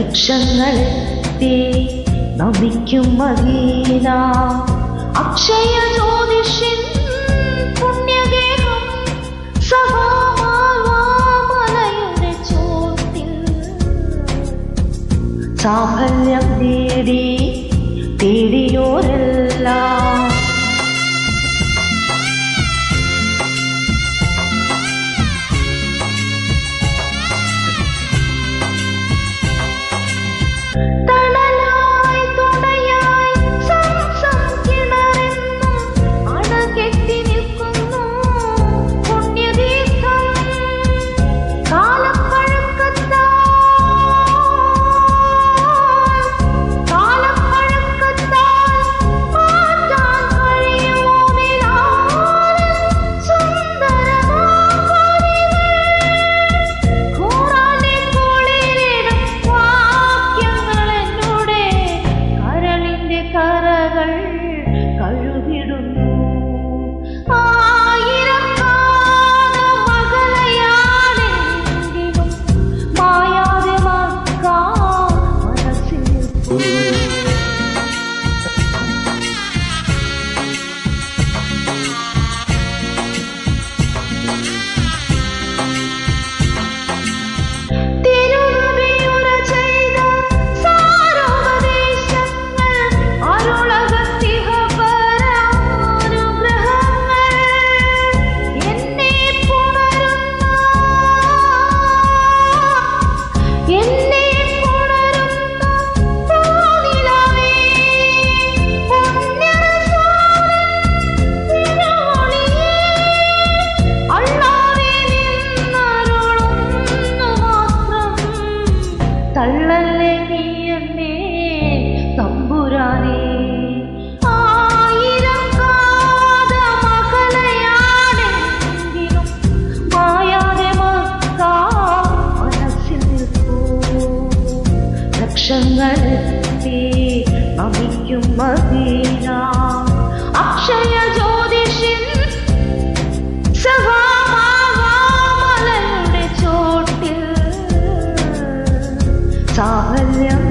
ലക്ഷങ്ങളെത്തി നമിക്കും Medina. Akshaya ജ്യോതിഷൻ പുണ്യഗേഹം സഭാമാലയുടെ ചോത്തിൽ സാഫല്യം തേടി തേടിയോരെല്ലാം തള്ളല്ലേ നീ എന്നെ തമ്പുരാനേ? ലക്ഷങ്ങൾ അമിക്കും മതി. 善良